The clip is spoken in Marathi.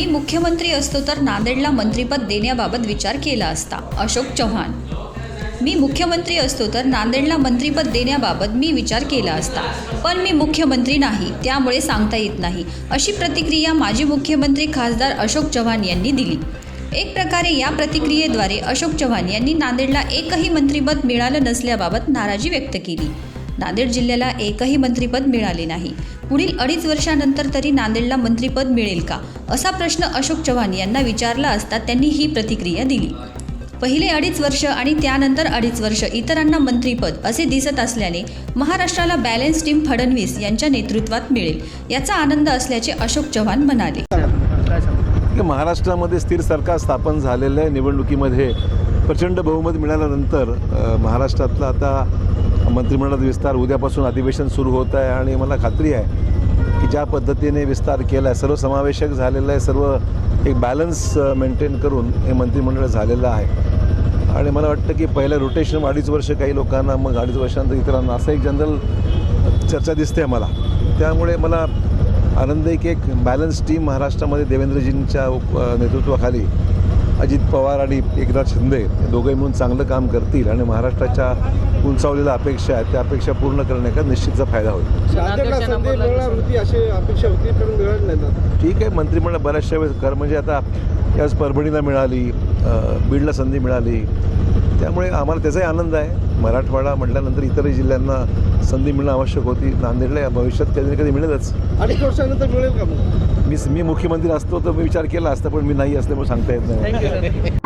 मी मुख्यमंत्री असतो तर नांदेडला मंत्रीपद देण्याबाबत विचार केला असता. अशोक चव्हाण. मी मुख्यमंत्री असतो तर नांदेडला मंत्रीपद देण्याबाबत मी विचार केला असता. पण मी मुख्यमंत्री नाही त्यामुळे सांगता येत नाही अशी प्रतिक्रिया माजी मुख्यमंत्री खासदार अशोक चव्हाण यांनी दिली. एक प्रकारे या प्रतिक्रियेद्वारे अशोक चव्हाण यांनी नांदेडला एकही मंत्रीपद मिळालं नसल्याबाबत नाराजी व्यक्त केली. नांदेड जिल्ह्याला एकही मंत्रिपद मिळाले नाही. पुढील अडीच वर्षानंतर तरी नांदेडला मंत्रिपद मिळेल का? असा प्रश्न अशोक चव्हाण यांना विचारला असता त्यांनी ही प्रतिक्रिया दिली. पहिले अडीच वर्ष आणि त्यानंतर अडीच वर्ष इतरांना मंत्रिपद असे दिसत असल्याने महाराष्ट्राला बॅलन्स टीम फडणवीस यांच्या नेतृत्वात मिळेल याचा आनंद असल्याचे अशोक चव्हाण म्हणाले. महाराष्ट्रामध्ये स्थिर सरकार स्थापन झालेलं आहे. निवडणुकीमध्ये प्रचंड बहुमत मिळाल्यानंतर महाराष्ट्रातला आता मंत्रिमंडळात विस्तार उद्यापासून अधिवेशन सुरू होत आहे आणि मला खात्री आहे की ज्या पद्धतीने विस्तार केला आहे सर्वसमावेशक झालेलं आहे सर्व एक बॅलन्स मेंटेन करून हे मंत्रिमंडळ झालेलं आहे. आणि मला वाटतं की पहिलं रोटेशन अडीच वर्ष काही लोकांना मग अडीच वर्षांत इतरांना असं एक जनरल चर्चा दिसते मला. त्यामुळे मला आनंद आहे की एक बॅलन्स टीम महाराष्ट्रामध्ये देवेंद्रजींच्या नेतृत्वाखाली अजित पवार आणि एकनाथ शिंदे हे दोघंही मिळून चांगलं काम करतील आणि महाराष्ट्राच्या उंचावलेल्या अपेक्षा आहेत त्या अपेक्षा पूर्ण करण्याचा निश्चितचा फायदा होईल. अशी अपेक्षा होती पण नाही ठीक आहे मंत्रिमंडळ बऱ्याचशा वेळेस कर म्हणजे आता याच परभणीला मिळाली बीडला संधी मिळाली त्यामुळे आम्हाला त्याचाही आनंद आहे. मराठवाडा म्हटल्यानंतर इतरही जिल्ह्यांना संधी मिळणं आवश्यक होती. नांदेडला या भविष्यात कधी ना कधी मिळेलच. अडीच वर्षानंतर मिळेल का मी मी मुख्यमंत्री असतो तर मी विचार केला असता पण मी नाही असल्यामुळे सांगता येत नाही.